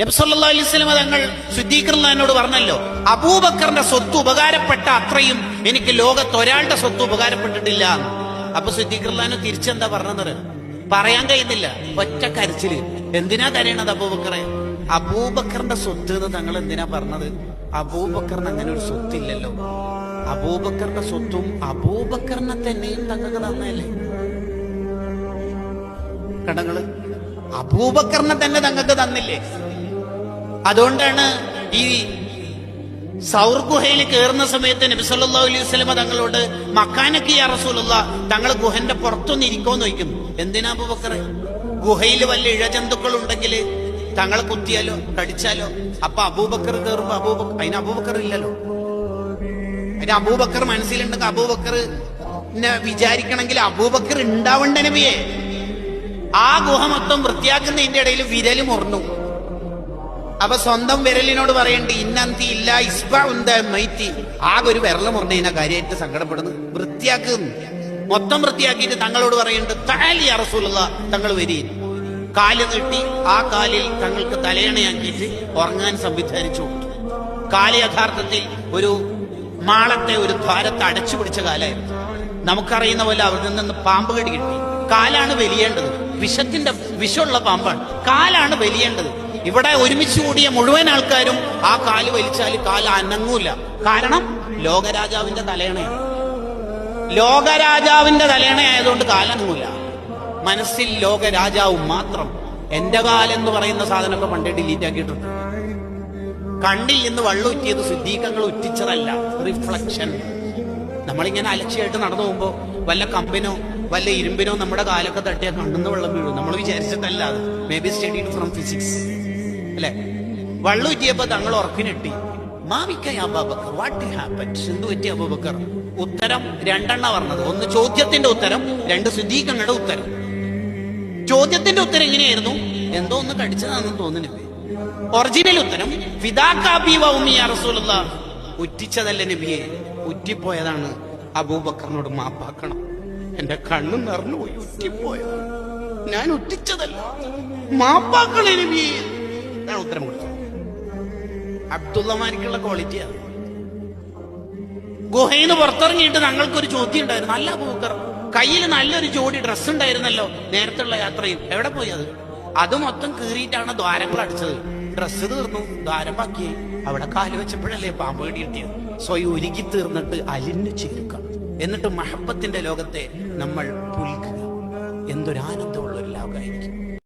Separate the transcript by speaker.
Speaker 1: നബ്സല്ലാ അലൈസ്ലമ തങ്ങൾ ശുദ്ധീകരണനോട് പറഞ്ഞല്ലോ അബൂബക്കറിന്റെ സ്വത്ത് ഉപകാരപ്പെട്ട അത്രയും എനിക്ക് ലോകത്ത് ഒരാളുടെ സ്വത്ത് ഉപകാരപ്പെട്ടിട്ടില്ല. അപ്പൊ ശുദ്ധീകരണന് തിരിച്ചെന്താ പറഞ്ഞത്? പറയാൻ കഴിയുന്നില്ല. ഒറ്റ കരച്ചിൽ. എന്തിനാ കരയണത് അബൂബക്കറെ? അബൂബക്കറിന്റെ സ്വത്ത് എന്ന് തങ്ങൾ എന്തിനാ പറഞ്ഞത്? അബൂബക്കറിന് അങ്ങനെ ഒരു സ്വത്തില്ലല്ലോ. അബൂബക്കറിന്റെ സ്വത്തും അബൂബക്കറിനെ തന്നെയും തങ്ങൾക്ക് തന്നല്ലേ കടങ്ങൾ? അബൂബക്കറിനെ തന്നെ തങ്ങൾക്ക് തന്നില്ലേ? അതുകൊണ്ടാണ് ഈ സൗർ ഗുഹയിൽ കയറുന്ന സമയത്ത് നബി സല്ലല്ലാഹു അലൈഹി വസ്ലമ തങ്ങളോട് മക്കാനൊക്കെ യാ റസൂലുള്ള തങ്ങൾ ഗുഹന്റെ പുറത്തൊന്ന് ഇരിക്കോന്ന് ചോദിക്കും. എന്തിനാ അബൂബക്കറെ ഗുഹയിൽ വല്ല ഇഴജന്തുക്കൾ ഉണ്ടെങ്കിൽ തങ്ങളെ കുത്തിയാലോ കടിച്ചാലോ? അപ്പൊ അബൂബക്കർ കയറുമ്പോ അബൂബക്കർ അതിന് അബൂബക്കർ ഇല്ലല്ലോ. അതിന് അബൂബക്കർ മനസ്സിലുണ്ടെങ്കിൽ അബൂബക്കർ വിചാരിക്കണമെങ്കിൽ അബൂബക്കർ ഉണ്ടാവണ്ട നബിയെ. ആ ഗുഹ മൊത്തം വൃത്തിയാക്കുന്നതിന്റെ ഇടയിൽ വിരൽ മുറിഞ്ഞു. അപ്പൊ സ്വന്തം വിരലിനോട് പറയണ്ട് ഇന്നന്തി ഇല്ല ഇസ്ബ ഉന്ത മൈത്തി. ആകെ ഒരു വിരല മുറിഞ്ഞതിനെ കാര്യമായിട്ട് സങ്കടപ്പെടുന്നു. വൃത്തിയാക്കുന്നു മൊത്തം വൃത്തിയാക്കിയിട്ട് തങ്ങളോട് പറയുന്നുണ്ട് താലി അറസൂലുള്ള തങ്ങൾ വരി. കാൽ നീട്ടി. ആ കാലിൽ തങ്ങൾക്ക് തലയണയാക്കിയിട്ട് ഉറങ്ങാൻ സംവിധാനിച്ചു. കാൽ യഥാർത്ഥത്തിൽ ഒരു മാളത്തെ ഒരു ദ്വാരത്തെ അടച്ചു പിടിച്ച കാലായിരുന്നു. നമുക്കറിയുന്ന പോലെ അവിടെ നിന്ന് പാമ്പ് കടി കിട്ടി കാലാണ് വലിയേണ്ടത്. വിഷത്തിന്റെ വിഷമുള്ള പാമ്പാണ്. കാലാണ് വലിയേണ്ടത്. ഇവിടെ ഒരുമിച്ച് കൂടിയ മുഴുവൻ ആൾക്കാരും ആ കാൽ വലിച്ചാൽ കാൽ അനങ്ങൂല. കാരണം ലോകരാജാവിന്റെ തലേണയാണ് ലോകരാജാവിന്റെ തലേണയായതുകൊണ്ട് കാലനങ്ങൂല മനസ്സിൽ ലോകരാജാവ് മാത്രം. എന്റെ കാലെന്ന് പറയുന്ന സാധനമൊക്കെ പണ്ടേ ഡിലീറ്റ് ആക്കിയിട്ടുണ്ട്. കണ്ണിൽ നിന്ന് വെള്ളം ഉറ്റിയത് സിദ്ധീകങ്ങൾ ഉറ്റിച്ചതല്ല. റിഫ്ലക്ഷൻ നമ്മളിങ്ങനെ അലക്ഷ്യമായിട്ട് നടന്നു പോകുമ്പോ വല്ല കമ്പിനോ വല്ല ഇരുമ്പിനോ നമ്മുടെ കാലൊക്കെ തട്ടിയാൽ കണ്ണെന്ന് വെള്ളം വീഴും. നമ്മൾ വിചാരിച്ചിട്ടല്ല may be study from physics അല്ലെ? വള്ളൂറ്റിയപ്പോ തങ്ങൾ ഉറക്കിനിട്ടി മാവിക്കൈ അബാബക്കർ ഉത്തരം രണ്ടെണ്ണ പറഞ്ഞത്. ഒന്ന് ചോദ്യത്തിന്റെ ഉത്തരം രണ്ട് സിദ്ധീകങ്ങളുടെ ഉത്തരം. ചോദ്യത്തിന്റെ ഉത്തരം എങ്ങനെയായിരുന്നു? എന്തോ ഒന്ന് കടിച്ചതാണെന്ന് തോന്നുന്നില്ലേ. ഒറിജിനൽ ഉത്തരം ഉറ്റിച്ചതല്ല നബിയെ. ഉറ്റിപ്പോയതാണ് അബൂബക്കറിനോട് മാപ്പാക്കണം. എന്റെ കണ്ണ് നിറഞ്ഞുപോയി ഉറ്റിപ്പോയതാണ് ഞാൻ ഉറ്റിച്ചതല്ല. മാപ്പാക്കണേ നബിയെ. ഞാൻ ഉത്തരം കൊടുത്തു. അബ്ദുള്ളമാർക്കുള്ള ക്വാളിറ്റിയാണ് ഗുഹയിൽ പുറത്തിറങ്ങിയിട്ട് ഞങ്ങൾക്കൊരു ചോദ്യം ഉണ്ടായിരുന്നു. നല്ല പൂക്കർ കയ്യിൽ നല്ലൊരു ജോഡി ഡ്രസ്സ് ഉണ്ടായിരുന്നല്ലോ നേരത്തുള്ള യാത്രയിൽ. എവിടെ പോയി അത്? അത് മൊത്തം കീറിയിട്ടാണ് ദ്വാരങ്ങൾ അടിച്ചത്. ഡ്രസ്സ് തീർന്നു ദ്വാരം ബാക്കി അവിടെ കാൽ വെച്ചപ്പോഴല്ലേ പാമ്പ് കടി കിട്ടിയത്? സ്വയം ഒരുക്കി തീർന്നിട്ട് അലിഞ്ഞു ചേരുക. എന്നിട്ട് മഹബത്തിന്റെ ലോകത്തെ നമ്മൾ പുൽക്കുക. എന്തൊരാനന്ദമുള്ള ഒരു ലോകമായിരിക്കും.